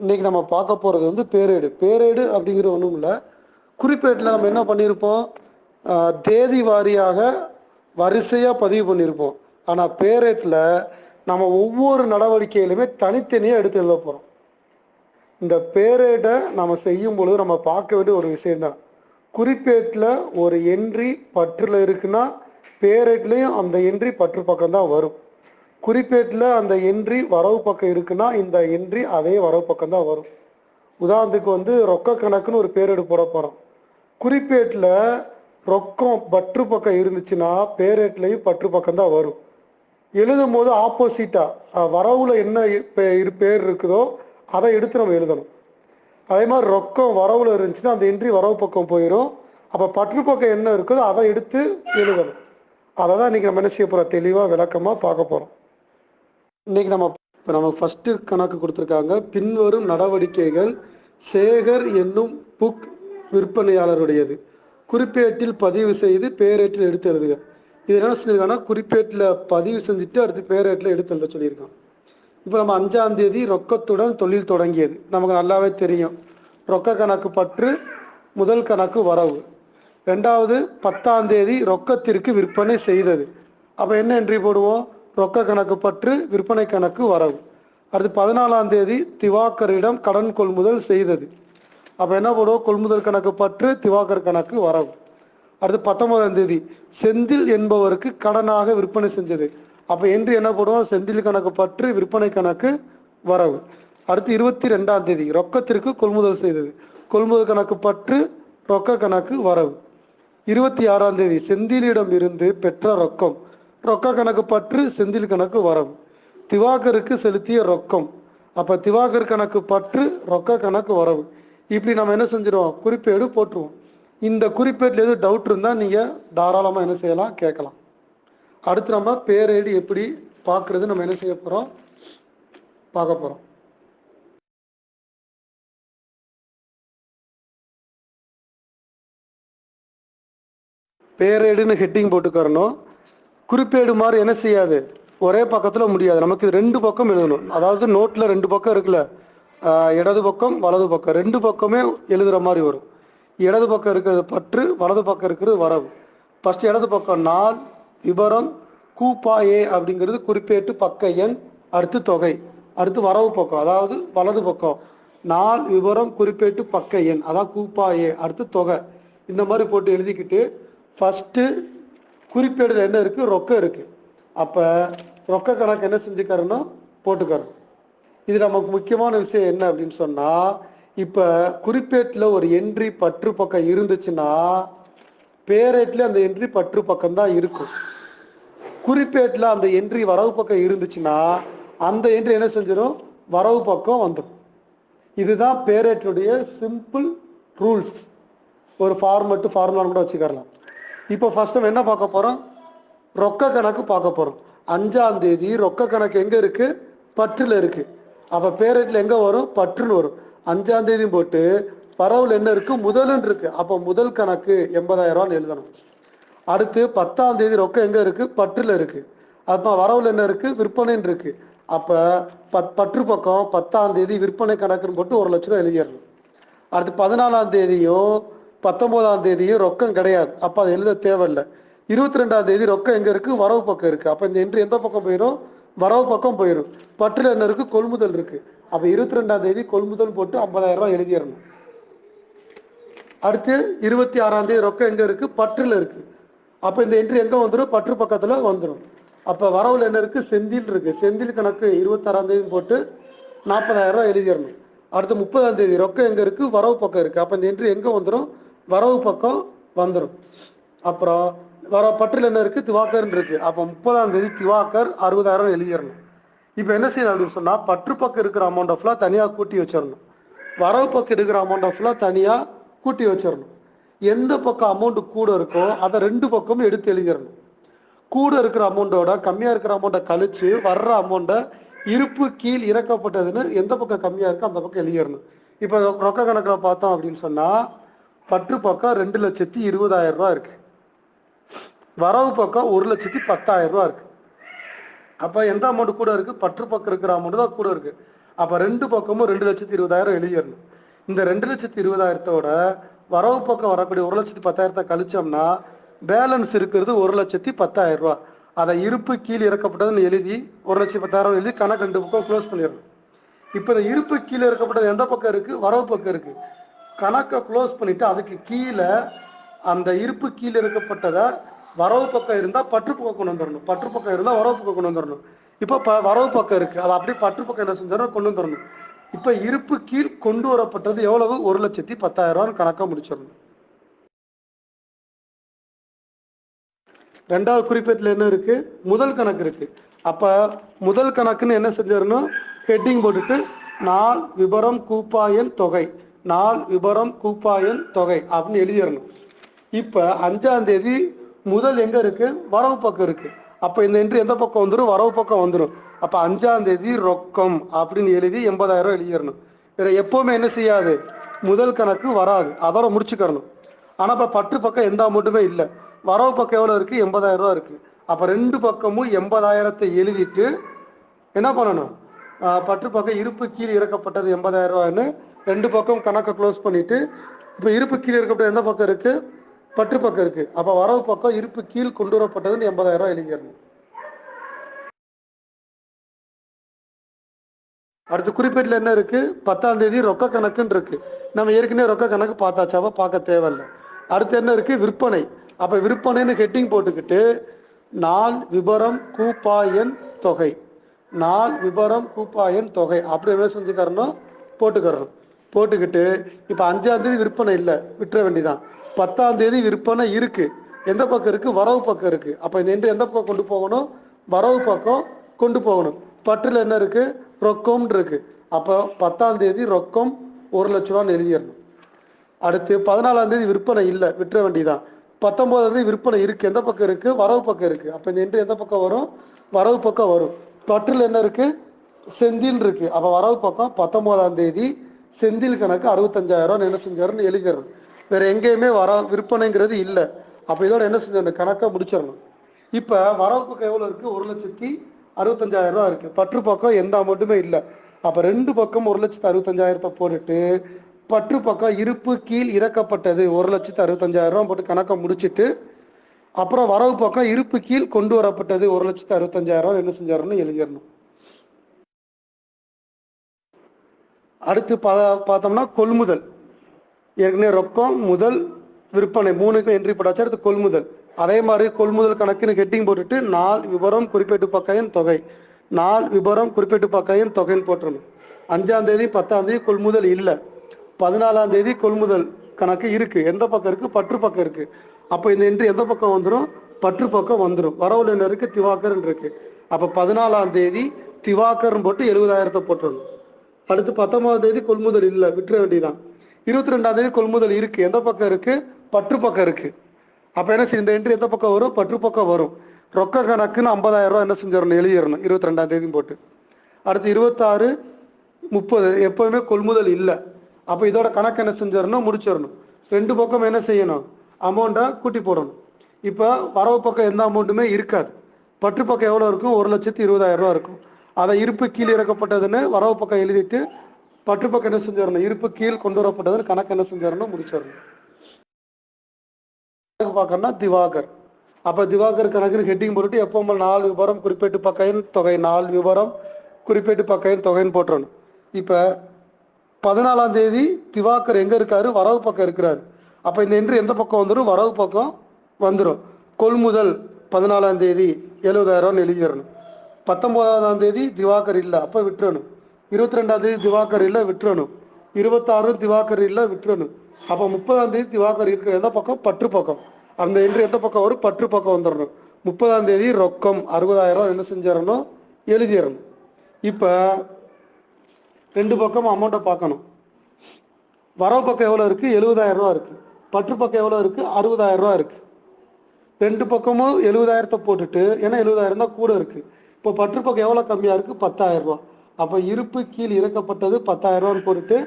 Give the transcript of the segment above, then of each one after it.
இன்னைக்கு நம்ம பார்க்க போகிறது வந்து பேரேடு. பேரேடு அப்படிங்கிற ஒன்றும் இல்லை. குறிப்பேட்டில் நம்ம என்ன பண்ணியிருப்போம் தேதி வாரியாக வரிசையாக பதிவு பண்ணியிருப்போம் ஆனால் பேரேட்டில் நம்ம ஒவ்வொரு நடவடிக்கையிலுமே தனித்தனியாக எடுத்து எழுத போகிறோம் இந்த பேரேடை நம்ம செய்யும் பொழுது நம்ம பார்க்க வேண்டிய ஒரு விஷயம்தான். குறிப்பேட்டில் ஒரு என்ட்ரி பற்றில் இருக்குன்னா பேரேட்லேயும் அந்த என்ட்ரி பற்று பக்கம் தான் வரும். குறிப்பேட்டில் அந்த என்ட்ரி வரவு பக்கம் இருக்குன்னா இந்த என்ட்ரி அதே வரவு பக்கம் தான் வரும். உதாரணத்துக்கு வந்து ரொக்க கணக்குன்னு ஒரு பேரெடு போட போகிறோம் குறிப்பேட்டில் ரொக்கம் பற்று பக்கம் இருந்துச்சுன்னா பேரேட்லேயும் பற்று பக்கம் தான் வரும். எழுதும் போது ஆப்போசிட்டாக வரவுல என்ன பே- இரு- பேர் இருக்குதோ அதை எடுத்து நம்ம எழுதணும். அதே மாதிரி ரொக்கம் வரவுல இருந்துச்சுன்னா அந்த என்ட்ரி வரவு பக்கம் போயிடும் அப்போ பற்று பக்கம் என்ன இருக்குதோ அதை எடுத்து எழுதணும். அதை தான் இன்னைக்கு நம்ம என்ன செய்ய போகிறோம் தெளிவாக விளக்கமாக பார்க்க போகிறோம் இன்னைக்கு நம்ம இப்போ நமக்கு ஃபஸ்ட்டு கணக்கு கொடுத்துருக்காங்க. பின்வரும் நடவடிக்கைகள் சேகர் என்னும் புக் விற்பனையாளருடையது. குறிப்பேட்டில் பதிவு செய்து பேரேட்டில் எடுத்து எழுதுக. இது என்ன சொல்லியிருக்காங்கன்னா குறிப்பேட்டில் பதிவு செஞ்சுட்டு அடுத்து பேரேட்டில் எடுத்து எழுத சொல்லியிருக்கான். இப்போ நம்ம அஞ்சாம் தேதி ரொக்கத்துடன் தொழில் தொடங்கியது. நமக்கு நல்லாவே தெரியும். ரொக்க கணக்கு பற்று முதல் கணக்கு வரவு. ரெண்டாவது பத்தாம் தேதி ரொக்கத்திற்கு விற்பனை செய்தது. அப்போ என்ன என்ட்ரி போடுவோம்? ரொக்க கணக்கு பற்று விற்பனை கணக்கு வரவு. அடுத்து பதினாலாம் தேதி திவாகரிடம் கடன் கொள்முதல் செய்தது. அப்போ என்ன போடுவோம்? கொள்முதல் கணக்கு பற்று திவாகர் கணக்கு வரவு. அடுத்து பத்தொன்பதாம் தேதி செந்தில் என்பவருக்கு கடனாக விற்பனை செஞ்சது. அப்போ என்று என்ன போடுவோம்? செந்தில் கணக்கு பற்று விற்பனை கணக்கு வரவு. அடுத்து இருபத்தி ரெண்டாம் தேதி ரொக்கத்திற்கு கொள்முதல் செய்தது. கொள்முதல் கணக்கு பற்று ரொக்க கணக்கு வரவு. இருபத்தி ஆறாம் தேதி செந்திலிடம் இருந்து பெற்ற ரொக்கம். ரொக்க கணக்கு பற்று செந்தில் கணக்கு வரவு. திவாகருக்கு செலுத்திய ரொக்கம். அப்போ திவாகர் கணக்கு பற்று ரொக்க கணக்கு வரவு. இப்படி நம்ம என்ன செஞ்சிடுவோம் குறிப்பேடு போட்டுருவோம் இந்த குறிப்பேட்டில் எதுவும் டவுட் இருந்தால் நீங்கள் தாராளமாக என்ன செய்யலாம்? கேட்கலாம். அடுத்து நம்ம பேரேடு எப்படி பார்க்குறது நம்ம என்ன செய்ய போகிறோம் பார்க்க போகிறோம் பேரேடுன்னு ஹெட்டிங் போட்டுக்கறணும். குறிப்பேடு மாதிரி என்ன செய்யாது? ஒரே பக்கத்தில் முடியாது. நமக்கு ரெண்டு பக்கம் எழுதணும். அதாவது நோட்டில் ரெண்டு பக்கம் இருக்குல்ல? இடது பக்கம் வலது பக்கம். ரெண்டு பக்கமே எழுதுகிற மாதிரி வரும். இடது பக்கம் இருக்கிறது பற்று வலது பக்கம் இருக்கிறது வரவு. ஃபர்ஸ்ட் இடது பக்கம் நாள் விபரம் கூப்பா ஏ அப்படிங்கிறது குறிப்பேட்டு பக்க எண் அடுத்து தொகை. அடுத்து வரவு பக்கம் அதாவது வலது பக்கம். நாள் விவரம் குறிப்பேட்டு பக்க எண். அதான் கூப்பா ஏ அடுத்து தொகை. இந்த மாதிரி போட்டு எழுதிக்கிட்டு ஃபஸ்ட்டு குறிப்பேடுல என்ன இருக்குது ரொக்கம் இருக்குது அப்போ ரொக்க கணக்கு என்ன செஞ்சுக்கறணும் போட்டுக்கறணும் இது நமக்கு முக்கியமான விஷயம் என்ன அப்படின்னு சொன்னால் இப்போ குறிப்பேட்டில் ஒரு என்ட்ரி பற்று பக்கம் இருந்துச்சுன்னா பேரேட்டில் அந்த என்ட்ரி பற்று பக்கம் தான் இருக்கும். குறிப்பேட்டில் அந்த என்ட்ரி வரவு பக்கம் இருந்துச்சுன்னா அந்த என்ட்ரி என்ன செஞ்சிடும்? வரவு பக்கம் வந்துடும். இதுதான் பேரேட்டுடைய சிம்பிள் ரூல்ஸ் ஒரு ஃபார்மெட்டு ஃபார்முலான்னு கூட வச்சுக்கலாம் இப்போ ஃபர்ஸ்ட் நம்ம என்ன பார்க்க போகிறோம் ரொக்க கணக்கு பார்க்க போகிறோம் அஞ்சாம் தேதி ரொக்க கணக்கு எங்கே இருக்குது பற்றில் இருக்குது அப்போ பேரேட்டில் எங்கே வரும்? பற்றுன்னு வரும். அஞ்சாம் தேதியும் போட்டு பரவல் என்ன இருக்குது முதலுன்னு இருக்குது அப்போ முதல் கணக்கு எண்பதாயிரம் ரூபான்னு எழுதணும். அடுத்து பத்தாம் தேதி ரொக்கம் எங்கே இருக்குது பற்றில் இருக்குது அப்போ வரவுல என்ன இருக்குது விற்பனைன்னு இருக்குது அப்போ பத் பற்று பக்கம் பத்தாம் தேதி விற்பனை கணக்குன்னு போட்டு ஒரு லட்ச ரூபா எழுதிடணும். அடுத்து பதினாலாம் தேதியும் பத்தொன்பதாம் தேதியும் ரொக்கம் கிடையாது. அப்போ அது எழுத தேவையில்லை. இருபத்தி ரெண்டாம் தேதி ரொக்கம் எங்கே இருக்குது வரவு பக்கம் இருக்குது அப்போ இந்த இன்று எந்த பக்கம் போயிடும் வரவு பக்கம் போயிடும் பற்றில் என்ன இருக்குது கொள்முதல் இருக்குது அப்போ இருபத்தி ரெண்டாம் தேதி கொள்முதல் போட்டு ஐம்பதாயிரம் ரூபா எழுதிடணும். அடுத்து இருபத்தி ஆறாம் தேதி ரொக்கம் எங்கே இருக்குது பற்றில் இருக்குது அப்போ இந்த என்ட்ரி எங்கே வந்துடும் பற்று பக்கத்தில் வந்துடும் அப்போ வரவில் என்ன இருக்குது செந்தில் இருக்குது செந்தில் கணக்கு இருபத்தாறாம் தேதி போட்டு நாற்பதாயிரம் ரூபா எழுதிடணும். அடுத்து முப்பதாம் தேதி ரொக்கம் எங்கே இருக்குது வரவு பக்கம் இருக்குது அப்போ இந்த என்ட்ரி எங்கே வந்துடும் வரவு பக்கம் வந்துடும் அப்புறம் வர பற்றில் என்ன இருக்குது திவாக்கர்னு இருக்குது அப்போ முப்பதாம் தேதி திவாகர் அறுபதாயிரம் எழுதிடணும் இப்போ என்ன செய்யணும் அப்படின்னு சொன்னால் பற்று பக்கம் இருக்கிற அமௌண்ட்டை ஃபுல்லாக தனியாக கூட்டி வச்சிடணும் வரவு பக்கம் இருக்கிற அமௌண்ட்டை ஃபுல்லாக தனியாக கூட்டி வச்சிடணும் எந்த பக்கம் அமௌண்ட் கூட இருக்கோ அதை ரெண்டு பக்கமும் எடுத்து எழுதிடணும் கூட இருக்கிற அமௌண்ட்டோட கம்மியாக இருக்கிற அமௌண்ட்டை கழித்து வர்ற அமௌண்ட்டை இருப்பு கீழ் இறக்கப்பட்டதுன்னு எந்த பக்கம் கம்மியாக இருக்கோ அந்த பக்கம் எழுதிடணும் இப்போ ரொக்க கணக்கில் பார்த்தோம் அப்படின்னு சொன்னால் பற்று பக்கம் ரெண்டு லட்சத்தி இருபதாயிரம் ரூபா இருக்கு. வரவு பக்கம் ஒரு லட்சத்தி பத்தாயிரம் ரூபா இருக்கு. அப்போ எந்த அமௌண்ட் கூட இருக்கு? பற்று பக்கம் இருக்கிற அமௌண்ட் தான் கூட இருக்கு. அப்போ ரெண்டு பக்கமும் ரெண்டு லட்சத்தி இருபதாயிரம் எழுதிடணும். இந்த ரெண்டு லட்சத்தி இருபதாயிரத்தோட வரவு பக்கம் வரக்கூடிய ஒரு லட்சத்தி பத்தாயிரத்தை கழிச்சோம்னா பேலன்ஸ் இருக்கிறது ஒரு லட்சத்தி பத்தாயிரம் ரூபா அதை இருப்பு கீழே இறக்கப்பட்டதுன்னு எழுதி ஒரு லட்சத்தி பத்தாயிரம் எழுதி கணக்கு ரெண்டு பக்கம் க்ளோஸ் பண்ணிடணும். இப்போ இந்த இருப்பு கீழே இறக்கப்பட்டது எந்த பக்கம் இருக்கு? வரவு பக்கம் இருக்கு. கணக்கை க்ளோஸ் பண்ணிவிட்டு அதுக்கு கீழே அந்த இருப்பு கீழே இறக்கப்பட்டதை வரவு பக்கம் இருந்தால் பற்று பக்கம் கொண்டு வந்துடணும் பற்று பக்கம் இருந்தால் வரவு பக்கம் கொண்டு வந்துடணும் இப்போ ப வரவு பக்கம் இருக்குது அதை அப்படியே பற்று பக்கம் என்ன செஞ்சாலும் கொண்டு வந்துடணும் இப்போ இருப்பு கீழ் கொண்டு வரப்பட்டது எவ்வளவு? ஒரு லட்சத்தி பத்தாயிரம் ரூபான்னு கணக்காக முடிச்சிடணும். ரெண்டாவது குறிப்பேட்டில் என்ன இருக்குது முதல் கணக்கு இருக்குது அப்போ முதல் கணக்குன்னு என்ன செஞ்சிடணும் ஹெட்டிங் போட்டுட்டு நாள் விபரம் கூப்பாயன் தொகை. நாள் விபரம் கூப்பாயன் தொகை அப்படின்னு எழுதிடணும். இப்போ அஞ்சாம் தேதி முதல் எங்கே இருக்கு? வரவு பக்கம் இருக்கு. அப்போ இந்த இன்று எந்த பக்கம் வந்துடும் வரவு பக்கம் வந்துடும் அப்போ அஞ்சாம் தேதி ரொக்கம் அப்படின்னு எழுதி எண்பதாயிரம் எழுதிடணும். இதில் எப்போவுமே என்ன செய்யாது? முதல் கணக்கு வராது. அதோட முடிச்சுக்கிறணும் ஆனால் இப்போ பற்று பக்கம் எந்த அமௌண்ட்டுமே இல்லை. வரவு பக்கம் எவ்வளோ இருக்குது எண்பதாயிரம் ரூபா இருக்குது அப்போ ரெண்டு பக்கமும் எண்பதாயிரத்தை எழுதிட்டு என்ன பண்ணணும்? பற்று பக்கம் இருப்பு கீழ் இறக்கப்பட்டது எண்பதாயிரம் ரூபான்னு ரெண்டு பக்கம் கணக்கை க்ளோஸ் பண்ணிவிட்டு இப்போ இருப்பு கீழே இருக்கப்பட்ட எந்த பக்கம் இருக்குது பற்று பக்கம் இருக்குது அப்போ வரவு பக்கம் இருப்பு கீழ் கொண்டு வரப்பட்டதுன்னு எண்பதாயிரம் ரூபாய் எழுதிடணும் அடுத்த குறிப்பேட்டில் என்ன இருக்குது பத்தாம் தேதி ரொக்க கணக்குன்னு இருக்குது நம்ம ஏற்கனவே ரொக்க கணக்கு பார்த்தாச்சாவோ பார்க்க தேவையில்ல. அடுத்து என்ன இருக்குது விற்பனை. அப்போ விற்பனைன்னு ஹெட்டிங் போட்டுக்கிட்டு நாள் விபரம் கூப்பாயன் தொகை. நாள் விபரம் கூப்பாயன் தொகை. அப்படி என்ன செஞ்சுக்கறணும் போட்டுக்கறணும். போட்டுக்கிட்டு இப்போ அஞ்சாம் தேதி விற்பனை இல்லை விட்டுற வேண்டிதான். பத்தாம் தேதி விற்பனை இருக்கு. எந்த பக்கம் இருக்கு? வரவு பக்கம் இருக்கு. அப்போ இந்த எண்டு எந்த பக்கம் கொண்டு போகணும்? வரவு பக்கம் கொண்டு போகணும். பற்றில் என்ன இருக்கு? ரொக்கம்னு இருக்கு. அப்போ பத்தாம் தேதி ரொக்கம் ஒரு லட்ச ரூபான்னு எழுதிடணும். அடுத்து பதினாலாம் தேதி விற்பனை இல்லை விட்டுற வேண்டிதான். பத்தொன்பதாம் தேதி விற்பனை இருக்கு. எந்த பக்கம் இருக்கு? வரவு பக்கம் இருக்கு. அப்போ இந்த எண்டு எந்த பக்கம் வரும்? வரவு பக்கம் வரும். பற்றில் என்ன இருக்கு? செந்தில் இருக்கு. அப்போ வரவு பக்கம் பத்தொன்பதாம் தேதி செந்தில் கணக்கு அறுபத்தஞ்சாயிரம் என்ன செஞ்சாருன்னு எழுதிடணும் வேற எங்கேயுமே வர விற்பனைங்கிறது இல்லை. அப்போ இதோட என்ன செஞ்சிடணும் கணக்கை முடிச்சிடணும். இப்போ வரவு பக்கம் இருக்குது ஒரு லட்சத்தி அறுபத்தஞ்சாயிரம் ரூபா இருக்குது பற்று பக்கம் எந்த அமௌண்ட்டுமே இல்லை. அப்போ ரெண்டு பக்கம் ஒரு லட்சத்தி அறுபத்தஞ்சாயிரத்தை போட்டுட்டு பற்று பக்கம் இருப்பு கீழ் இறக்கப்பட்டது ஒரு லட்சத்தி அறுபத்தஞ்சாயிரம் ரூபா போட்டு கணக்கை முடிச்சிட்டு அப்புறம் வரவு பக்கம் இருப்பு கீழ் கொண்டு வரப்பட்டது ஒரு லட்சத்தி அறுபத்தஞ்சாயிரம் ரூபா என்ன செஞ்சாருன்னு எழுதிடணும். அடுத்து பா பார்த்தோம்னா கொள்முதல். ஏற்கனவே ரொக்கம் முதல் விற்பனை மூணுக்கும் என்ட்ரி போட்டாச்சு அடுத்து கொள்முதல். அதே மாதிரி கொள்முதல் கணக்குன்னு ஹெட்டிங் போட்டுட்டு நாள் விவரம் குறிப்பேட்டு பக்கையின் தொகை. நாள் விபரம் குறிப்பிட்டு பக்கையின் தொகைன்னு போட்டுருணும் அஞ்சாம் தேதி பத்தாம் தேதி கொள்முதல் இல்லை. பதினாலாம் தேதி கொள்முதல் கணக்கு இருக்கு. எந்த பக்கம் இருக்கு? பற்று பக்கம் இருக்கு. அப்போ இந்த என்ட்ரி எந்த பக்கம் வந்துடும் பற்று பக்கம் வந்துடும் வரவுல இருக்கு திவாகர்னு இருக்கு. அப்போ பதினாலாம் தேதி திவாகர்னு போட்டு எழுபதாயிரத்தை போட்டுடணும் அடுத்து பத்தொன்பதாம் தேதி கொள்முதல் இல்லை விட்டுற வேண்டியதான் இருபத்தி ரெண்டாம் தேதி கொள்முதல் இருக்கு. எந்த பக்கம் இருக்கு? பற்று பக்கம் இருக்கு. அப்ப என்ன செய்யும் இந்த என்ட்ரி எந்த பக்கம் வரும்? பற்று பக்கம் வரும். ரொக்க கணக்குன்னு ஐம்பதாயிரம் ரூபா என்ன செஞ்சிடணும்? எழுதிடணும் இருபத்தி ரெண்டாம் தேதி போட்டு. அடுத்து இருபத்தாறு முப்பது. எப்பவுமே கொள்முதல் இல்லை. அப்போ இதோட கணக்கு என்ன செஞ்சிடணும்? முடிச்சிடணும். ரெண்டு பக்கம் என்ன செய்யணும்? அமௌண்ட்டை கூட்டி போடணும். இப்போ வரவு பக்கம் எந்த அமௌண்ட்டுமே இருக்காது. பற்று பக்கம் எவ்வளோ இருக்கும்? ஒரு லட்சத்தி இருபதாயிரம் ரூபா இருக்கும். அதை இருப்பு கீழ் இறக்கப்பட்டதுன்னு வரவு பக்கம் எழுதிட்டு பற்று பக்கம் என்ன செஞ்சிடணும் இருப்பு கீழ் கொண்டு வரப்பட்டதுன்னு கணக்கு என்ன செஞ்சிடணும் முடிச்சிடணும் பார்க்கணும்னா திவாகர். அப்போ திவாகர் கணக்குன்னு ஹெட்டிங் போட்டுட்டு எப்போ நாலு விவரம் குறிப்பிட்டு பக்கையின் தொகை நாலு விவரம் குறிப்பிட்டு பக்கையின் தொகைன்னு போட்டுறணும். இப்போ பதினாலாம் தேதி திவாகர் எங்கே இருக்காரு? வரவு பக்கம் இருக்கிறாரு. அப்போ இந்த என்று எந்த பக்கம் வந்துடும் வரவு பக்கம் வந்துடும் கொள்முதல் பதினாலாம் தேதி எழுபதாயிரம் எழுதிடணும். பத்தொன்பதாம் தேதி திவாகர் இல்லை அப்போ விட்டுறணும். இருபத்தி ரெண்டாம் தேதி திவாகர் இல்லை விட்டுறணும். இருபத்தாறு திவாகர் இல்லை விட்டுறணும். அப்போ முப்பதாம் தேதி திவாகர் இருக்கிற எந்த பக்கம்? பற்று பக்கம். அந்த என்ட்ரி எந்த பக்கம் வரும்? பற்று பக்கம் வந்துடணும் முப்பதாம் தேதி ரொக்கம். அறுபதாயிரம் என்ன செஞ்சிடணும்? எழுதிடணும். இப்போ ரெண்டு பக்கம் அமௌண்ட்டை பார்க்கணும். வரவு பக்கம் எவ்வளோ இருக்குது எழுபதாயிரம் ரூபா இருக்குது பற்று பக்கம் எவ்வளோ இருக்குது அறுபதாயிரம் ரூபா இருக்குது ரெண்டு பக்கமும் எழுபதாயிரத்தை போட்டுட்டு ஏன்னா எழுபதாயிரம் தான் கூட இருக்குது இப்போ பற்றுப்போக்கு எவ்வளோ கம்மியாக இருக்குது பத்தாயிரம் ரூபா அப்போ இருப்பு கீழ் இறக்கப்பட்டது பத்தாயிரம் ரூபான்னு போட்டுட்டு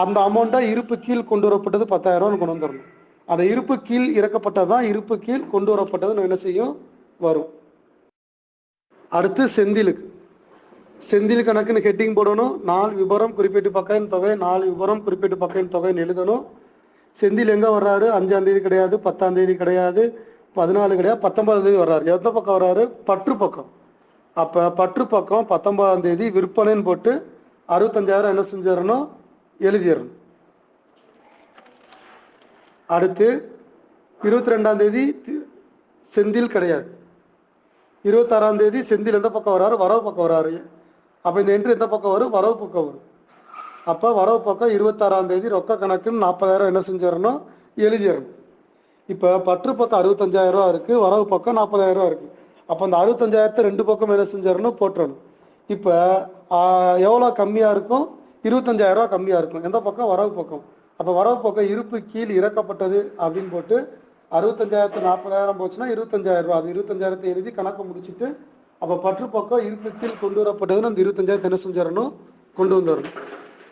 அந்த அமௌண்ட்டாக இருப்பு கீழ் கொண்டு வரப்பட்டது பத்தாயிரம் ரூபான்னு கொண்டு வந்துடணும். அந்த இருப்பு கீழ் இறக்கப்பட்டது தான் இருப்பு கீழ் கொண்டு வரப்பட்டதுன்னு என்ன செய்யும்? வரும். அடுத்து செந்திலுக்கு. செந்தில் கணக்குன்னு ஹெட்டிங் போடணும். நாலு விபரம் குறிப்பிட்டு பக்கம் தொகை நாலு விபரம் குறிப்பிட்டு பக்கம் தொகைன்னு எழுதணும். செந்தில் எங்கே வர்றாரு? அஞ்சாம் தேதி கிடையாது பத்தாம் தேதி கிடையாது பதினாலு கிடையாது பத்தொன்பதாம் தேதி வர்றாரு. எந்த பக்கம் வர்றாரு? பற்று பக்கம் அப்போ பற்று பக்கம் பத்தொன்பதாம் தேதி விற்பனைன்னு போட்டு அறுபத்தஞ்சாயிரம் என்ன செஞ்சிடணும் எழுதிடணும் அடுத்து இருபத்தி ரெண்டாம் தேதி செந்தில் கிடையாது. இருபத்தாறாம் தேதி செந்தில் எந்த பக்கம் வராரு? வரவு பக்கம் வராரு. அப்போ இந்த என்ட்ரி எந்த பக்கம் வரும்? வரவு பக்கம் வரும். அப்போ வரவு பக்கம் இருபத்தாறாம் தேதி ரொக்க கணக்குன்னு நாற்பதாயிரம் என்ன செஞ்சிடணும் எழுதிடணும் இப்போ பற்று பக்கம் அறுபத்தஞ்சாயிரம் ரூபா இருக்குது வரவு பக்கம் நாற்பதாயிரம் ரூபா இருக்குது அப்போ அந்த அறுபத்தஞ்சாயிரத்தை ரெண்டு பக்கம் என்ன செஞ்சிடணும் போட்டுறணும். இப்போ எவ்வளோ கம்மியாக இருக்கும்? இருபத்தஞ்சாயிரம் ரூபா கம்மியாக இருக்கும். எந்த பக்கம்? வரவு பக்கம். அப்போ வரவு பக்கம் இருப்பு கீழ் இறக்கப்பட்டது அப்படின்னு போட்டு அறுபத்தஞ்சாயிரத்து நாற்பதாயிரம் போச்சுன்னா இருபத்தஞ்சாயிரம் ரூபா. அது இருபத்தஞ்சாயிரத்தை எழுதி கணக்கு முடிச்சுட்டு அப்போ பற்று பக்கம் இருப்பு கீழ் கொண்டு வரப்பட்டதுன்னு அந்த இருபத்தஞ்சாயிரத்து என்ன செஞ்சிடணும் கொண்டு வந்துடணும்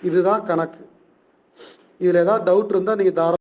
இதுதான் கணக்கு. இதில் ஏதாவது டவுட் இருந்தால் நீங்கள் தாராளம்